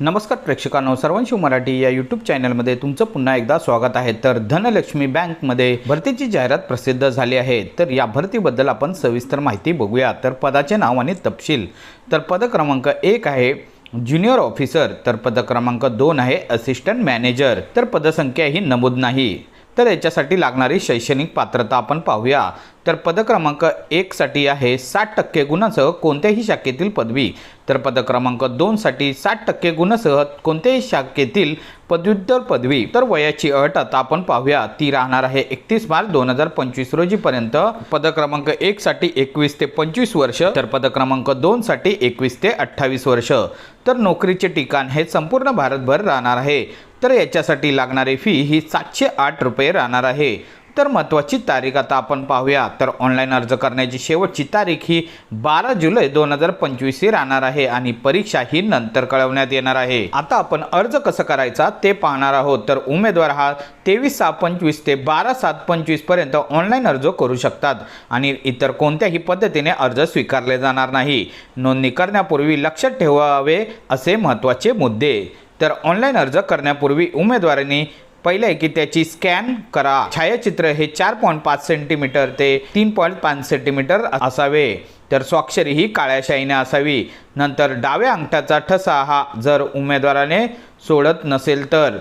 नमस्कार प्रेक्षकांनो सर्वांशिव मराठी या यूट्यूब चॅनलमध्ये तुमचं पुन्हा एकदा स्वागत आहे. तर धनलक्ष्मी बँकमध्ये भरतीची जाहिरात प्रसिद्ध झाली आहे. तर या भरतीबद्दल आपण सविस्तर माहिती बघूया. तर पदाचे नाव आणि तपशील. तर पद क्रमांक एक आहे ज्युनियर ऑफिसर तर पद क्रमांक दोन आहे असिस्टंट मॅनेजर तर पदसंख्या ही नमूद नाही. तर याच्यासाठी लागणारी शैक्षणिक पात्रता आपण पाहूया. तर पदक्रमांक एकसाठी आहे साठ टक्के गुणासह कोणत्याही शाखेतील पदवी. तर पदक्रमांक दोनसाठी साठ टक्के गुणासह कोणत्याही शाखेतील पदव्युत्तर पदवी. तर वयाची अट आता आपण पाहूया. ती राहणार आहे एकतीस मार्च दोन हजार पंचवीस रोजीपर्यंत. पदक्रमांक एक एकसाठी एकवीस ते पंचवीस वर्ष तर पदक्रमांक दोन दोनसाठी एकवीस ते अठ्ठावीस वर्ष. तर नोकरीचे ठिकाण हे संपूर्ण भारतभर राहणार आहे. तर याच्यासाठी लागणारी फी ही सातशे आठ रुपये राहणार आहे. तर महत्त्वाची तारीख आता आपण पाहूया. तर ऑनलाईन अर्ज करण्याची शेवटची तारीख ही बारा जुलै दोन हजार पंचवीस ही राहणार आहे आणि परीक्षा ही नंतर कळवण्यात येणार आहे. आता आपण अर्ज कसं करायचा ते पाहणार आहोत. तर उमेदवार हा तेवीस सहा पंचवीस ते बारा सात पंचवीसपर्यंत ऑनलाईन अर्ज करू शकतात आणि इतर कोणत्याही पद्धतीने अर्ज स्वीकारले जाणार नाही. नोंदणी करण्यापूर्वी लक्षात ठेवावे असे महत्त्वाचे मुद्दे. तर ऑनलाईन अर्ज करण्यापूर्वी उमेदवारांनी पहिले की त्याची स्कॅन करा. छायाचित्र हे चार पॉईंट पाच सेंटीमीटर ते तीन पॉईंट पाच सेंटीमीटर असावे. तर स्वाक्षरी ही काळ्या शाईने असावी. नंतर डाव्या अंगठाचा ठसा हा जर उमेदवाराने सोडत नसेल तर.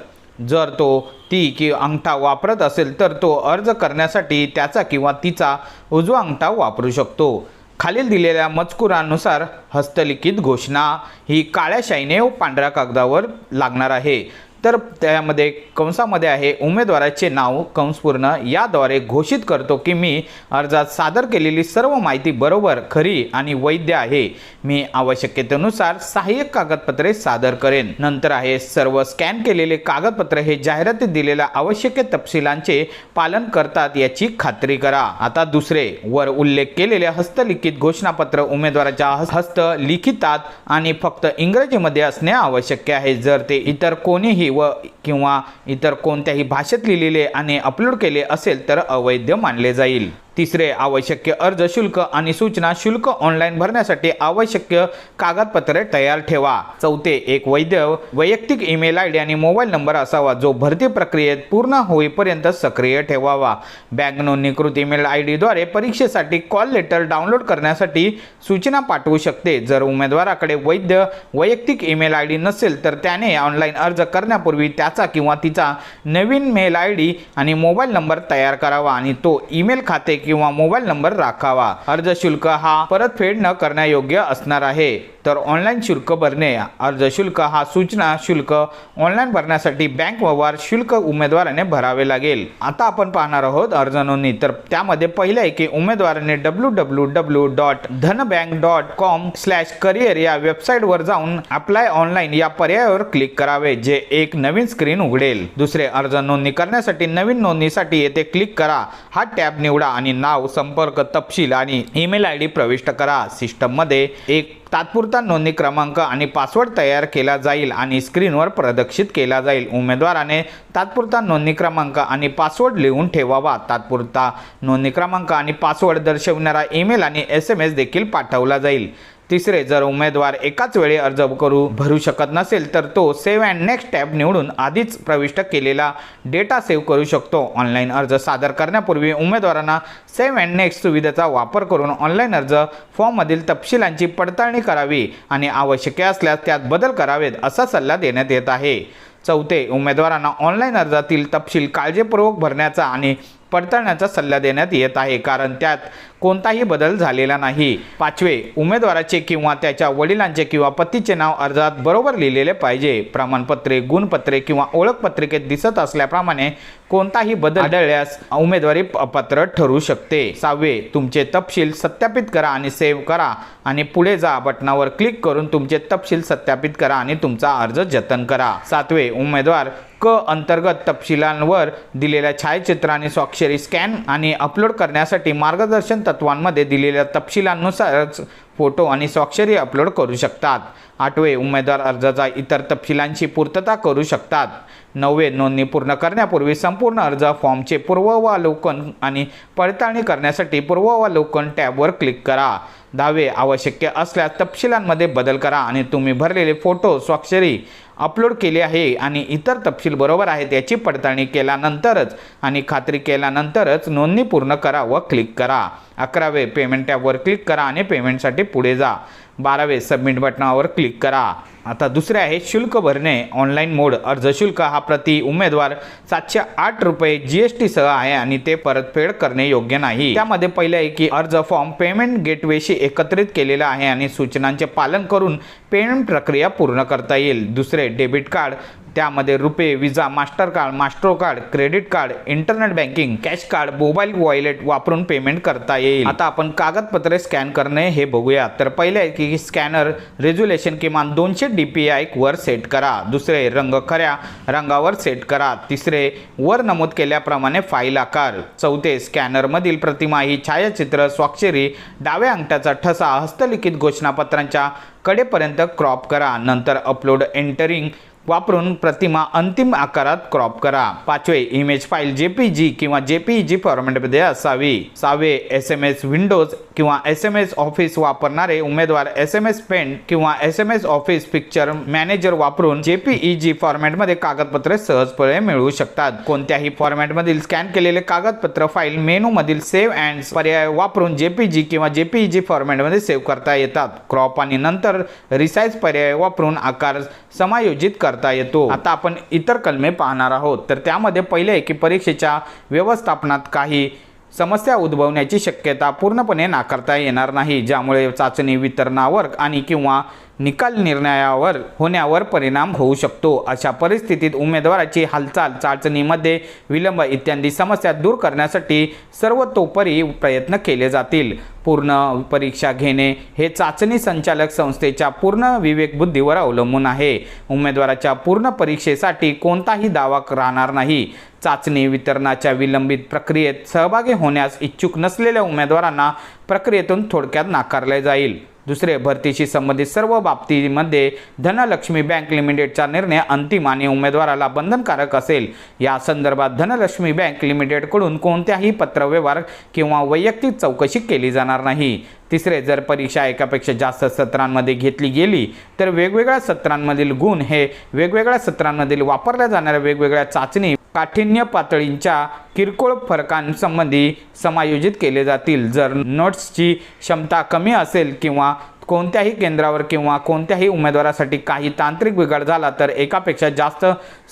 जर तो ती की अंगठा वापरत असेल तर तो अर्ज करण्यासाठी त्याचा किंवा तिचा उजवा अंगठा वापरू शकतो. खालील दिलेल्या मजकुरानुसार हस्तलिखित घोषणा ही काळ्या शाईने व पांढऱ्या कागदावर लागणार आहे. तर त्यामध्ये कंसामध्ये आहे उमेदवाराचे नाव कंसपूर्ण. याद्वारे घोषित करतो की मी अर्जात सादर केलेली सर्व माहिती बरोबर खरी आणि वैध आहे. मी आवश्यकतेनुसार सहाय्यक कागदपत्रे सादर करेन. नंतर आहे सर्व स्कॅन केलेले कागदपत्रे हे जाहिरातीत दिलेल्या आवश्यक तपशिलांचे पालन करतात याची खात्री करा. आता दुसरे वर उल्लेख केलेले हस्तलिखित घोषणापत्र उमेदवाराच्या हस्त लिखितात आणि फक्त इंग्रजीमध्ये असणे आवश्यक आहे. जर ते इतर कोणीही व किंवा इतर कोणत्याही भाषेत लिहिलेले आणि अपलोड केले असेल तर अवैध मानले जाईल. तिसरे आवश्यक अर्ज शुल्क आणि सूचना शुल्क ऑनलाईन भरण्यासाठी आवश्यक कागदपत्रे तयार ठेवा. चौथे एक वैध वैयक्तिक ईमेल आय डी आणि मोबाईल नंबर असावा जो भरती प्रक्रियेत पूर्ण होईपर्यंत सक्रिय ठेवावा. बँक नोंदणीकृत ईमेल आय डीद्वारे परीक्षेसाठी कॉल लेटर डाउनलोड करण्यासाठी सूचना पाठवू शकते. जर उमेदवाराकडे वैध वैयक्तिक ईमेल आय डी नसेल तर त्याने ऑनलाईन अर्ज करण्यापूर्वी त्याचा किंवा तिचा नवीन मेल आय डी आणि मोबाईल नंबर तयार करावा आणि तो ईमेल खाते किंवा मोबाईल नंबर राखावा. अर्ज शुल्क हा परतफेड न करण्यायोग्य असणार आहे. तर ऑनलाईन शुल्क भरणे अर्ज शुल्क हा सूचना शुल्क. ऑनलाईन भरण्यासाठी बँक व्यवहार शुल्क उमेदवाराने भरावे लागेल. आता आपण पाहणार आहोत अर्ज नोंदणी. तर त्यामध्ये पहिले आहे की उमेदवाराने W W W dot Dhanbank dot com slash career या वेबसाईटवर जाऊन अप्लाय ऑनलाईन या पर्यायावर क्लिक करावे जे एक नवीन स्क्रीन उघडेल. दुसरे अर्ज नोंदणी करण्यासाठी नवीन नोंदणीसाठी येथे क्लिक करा. हा टॅब निवडा आणि नाव संपर्क तपशील आणि ईमेल आय डी प्रविष्ट करा. सिस्टममध्ये एक तात्पुरता नोंदणी क्रमांक आणि पासवर्ड तयार केला जाईल आणि स्क्रीनवर प्रदर्शित केला जाईल. उमेदवाराने तात्पुरता नोंदणी क्रमांक आणि पासवर्ड लिहून ठेवावा. तात्पुरता नोंदणी क्रमांक आणि पासवर्ड दर्शविणारा ईमेल आणि एस एम एस देखील पाठवला जाईल. तिसरे जर उमेदवार एकाच वेळी अर्ज करू भरू शकत नसेल तर तो सेव्ह अँड नेक्स्ट टॅब निवडून आधीच प्रविष्ट केलेला डेटा सेव्ह करू शकतो. ऑनलाईन अर्ज सादर करण्यापूर्वी उमेदवारांना सेव्ह अँड नेक्स्ट सुविधेचा वापर करून ऑनलाईन अर्ज फॉर्ममधील तपशिलांची पडताळणी करावी आणि आवश्यक असल्यास त्यात बदल करावेत असा सल्ला देण्यात येत आहे. चौथे उमेदवारांना ऑनलाईन अर्जातील तपशील काळजीपूर्वक भरण्याचा आणि पडताळण्याचा सल्ला देण्यात येत आहे. कारण त्यात कोणताही बदल झालेला नाही. पाचवे उमेदवाराचे किंवा त्याच्या वडिलांचे किंवा पतीचे नाव अर्जात बरोबर लिहिलेले पाहिजे. प्रमाणपत्रे गुणपत्रे किंवा ओळखपत्रिकेत दिसत असल्याप्रमाणे कोणताही बदल आढळल्यास उमेदवारी पत्र ठरू शकते. सहावे तुमचे तपशील सत्यापित करा आणि सेव्ह करा आणि पुढे जा बटनावर क्लिक करून तुमचे तपशील सत्यापित करा आणि तुमचा अर्ज जतन करा. सातवे उमेदवार क अंतर्गत तपशिलांवर दिलेल्या छायाचित्राने स्वाक्षरी स्कॅन आणि अपलोड करण्यासाठी मार्गदर्शन तत्वांमध्ये दिलेल्या तपशिलांनुसारच फोटो आणि स्वाक्षरी अपलोड करू शकतात. आठवे उमेदवार अर्जाचा इतर तपशिलांची पूर्तता करू शकतात. नववे नोंदणी पूर्ण करण्यापूर्वी संपूर्ण अर्ज फॉर्मचे पूर्वावलोकन आणि पडताळणी करण्यासाठी पूर्वावलोकन टॅबवर क्लिक करा. दहावे आवश्यक असल्यास तपशिलांमध्ये बदल करा आणि तुम्ही भरलेले फोटो स्वाक्षरी अपलोड केले आहे आणि इतर तपशील बरोबर आहेत याची पडताळणी केल्यानंतरच आणि खात्री केल्यानंतरच नोंदणी पूर्ण करा व क्लिक करा. अकरावे पेमेंट टॅबवर क्लिक करा आणि पेमेंटसाठी पुढे जा. बारावे सबमिट बटनावर क्लिक करा. आता दुसरे आहे शुल्क भरणे. ऑनलाईन मोड अर्ज शुल्क हा प्रति उमेदवार सातशे आठ रुपये जी एस टी सह आहे आणि ते परतफेड करणे योग्य नाही. त्यामध्ये पहिले आहे की अर्ज फॉर्म पेमेंट गेटवेशी एकत्रित केलेला आहे आणि सूचनांचे पालन करून पेमेंट प्रक्रिया पूर्ण करता येईल. दुसरे डेबिट कार्ड त्यामध्ये RuPay Visa Master card Maestro card credit card internet banking cash card mobile wallet वापरून पेमेंट करता येईल. आता आपण कागदपत्रे स्कॅन करणे हे बघूया. तर पहिले आहे की स्कॅनर रेझोल्युशन किमान दोनशे डी पी आय वर सेट करा. दुसरे रंग खऱ्या रंगावर सेट करा. तिसरे वर नमूद केल्याप्रमाणे फाईल आकार. चौथे स्कॅनरमधील प्रतिमा ही छायाचित्र स्वाक्षरी डाव्या अंगठ्याचा ठसा हस्तलिखित घोषणापत्रांच्या कडेपर्यंत क्रॉप करा. नंतर अपलोड एंटरिंग वापरून प्रतिमा अंतिम आकारात क्रॉप करा. पाचवे इमेज फाईल जेपीजी किंवा जेपीजी फॉर्मॅटमध्ये असावी. सहावे एस एम एस विंडोज किंवा एस एम एस ऑफिस वापरणारे उमेदवार एस एम एस पेंट किंवा S M S Office picture manager वापरून जेपीईजी फॉर्मॅटमध्ये कागदपत्रे सहजपणे मिळवू शकतात. कोणत्याही फॉर्मॅटमधील स्कॅन केलेले कागदपत्र फाईल मेनूमधील सेव्ह अँड पर्याय वापरून जेपीजी किंवा जेपीईजी फॉर्मॅटमध्ये सेव्ह करता येतात. क्रॉप आणि नंतर रिसाईज पर्याय वापरून आकार समायोजित करता येतो. आता आपण इतर कलमे पाहणार आहोत. तर त्यामध्ये पहिले आहे की परीक्षेच्या व्यवस्थापनात काही समस्या उद्भवण्याची शक्यता पूर्णपणे नाकारता येणार नाही ज्यामुळे चाचणी वितरणावर आणि किंवा निकाल निर्णयावर होण्यावर परिणाम होऊ शकतो. अशा परिस्थितीत उमेदवाराची हालचाल चाचणीमध्ये विलंब इत्यादी समस्या दूर करण्यासाठी सर्वतोपरी प्रयत्न केले जातील. पूर्ण परीक्षा घेणे हे चाचणी संचालक संस्थेच्या पूर्ण विवेकबुद्धीवर अवलंबून आहे. उमेदवाराच्या पूर्ण परीक्षेसाठी कोणताही दावा राहणार नाही. चाचणी वितरणाच्या विलंबित प्रक्रियेत सहभागी होण्यास इच्छुक नसलेल्या उमेदवारांना प्रक्रियेतून थोडक्यात नाकारले जाईल. दुसरे भरतीशी संबंधित सर्व बाबतीमध्ये धनलक्ष्मी बँक लिमिटेडचा निर्णय अंतिम आणि उमेदवाराला बंधनकारक असेल. या संदर्भात धनलक्ष्मी बँक लिमिटेडकडून कोणत्याही पत्रव्यवहार किंवा वैयक्तिक चौकशी केली जाणार नाही. तिसरे जर परीक्षा एकापेक्षा जास्त सत्रांमध्ये घेतली गेली तर वेगवेगळ्या सत्रांमधील गुण हे वेगवेगळ्या सत्रांमधील वापरल्या जाणाऱ्या वेगवेगळ्या चाचणी काठिण्य पातळींच्या किरकोळ फरकांसंबंधी समायोजित केले जातील. जर नोट्सची क्षमता कमी असेल किंवा कोणत्याही केंद्रावर किंवा कोणत्याही उमेदवारासाठी काही तांत्रिक बिघाड झाला तर एकापेक्षा जास्त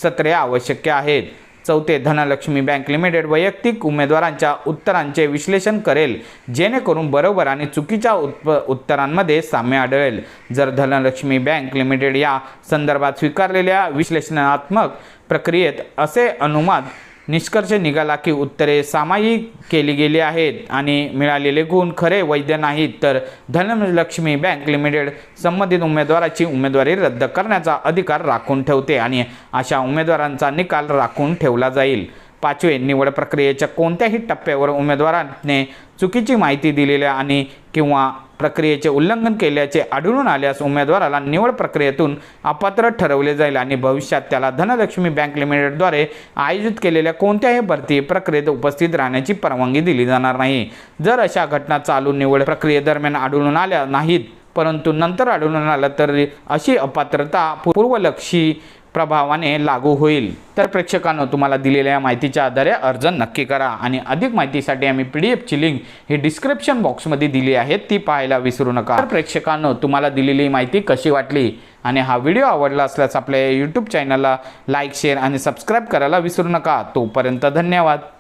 सत्रे आवश्यक आहेत. चौथे धनलक्ष्मी बँक लिमिटेड वैयक्तिक उमेदवारांच्या उत्तरांचे विश्लेषण करेल जेणेकरून बरोबर आणि चुकीच्या उत्प उत्तरांमध्ये साम्य आढळेल. जर धनलक्ष्मी बँक लिमिटेड या संदर्भात स्वीकारलेल्या विश्लेषणात्मक प्रक्रियेत असे अनुमान निष्कर्ष निघाला की उत्तरे सामायिक केली गेली आहेत आणि मिळालेले गुण खरे वैध नाहीत. तर धनलक्ष्मी बँक लिमिटेड संबंधित उमेदवाराची उमेदवारी रद्द करण्याचा अधिकार राखून ठेवते आणि अशा उमेदवारांचा निकाल राखून ठेवला जाईल. पाचवे निवड प्रक्रियेच्या कोणत्याही टप्प्यावर उमेदवाराने चुकीची माहिती दिलेल्या आणि किंवा प्रक्रियेचे उल्लंघन केल्याचे आढळून आल्यास उमेदवाराला निवड प्रक्रियेतून अपात्र ठरवले जाईल आणि भविष्यात त्याला धनलक्ष्मी बँक लिमिटेडद्वारे आयोजित केलेल्या कोणत्याही भरती प्रक्रियेत उपस्थित राहण्याची परवानगी दिली जाणार नाही. जर अशा घटना चालू निवड प्रक्रियेदरम्यान आढळून आल्या नाहीत परंतु नंतर आढळून आलं तर अशी अपात्रता पूर्वलक्षी प्रभावाने लागू होईल. तर प्रेक्षकांनो तुम्हाला दिलेल्या माहितीच्या आधारे अर्ज नक्की करा आणि अधिक माहितीसाठी आम्ही पी डी एफची लिंक ही डिस्क्रिप्शन बॉक्समध्ये दिली आहे ती पाहायला विसरू नका. तर प्रेक्षकांनो तुम्हाला दिलेली माहिती कशी वाटली आणि हा व्हिडिओ आवडला असल्यास आपल्या यूट्यूब चॅनलला लाईक शेअर आणि सबस्क्राईब करायला विसरू नका. तोपर्यंत धन्यवाद.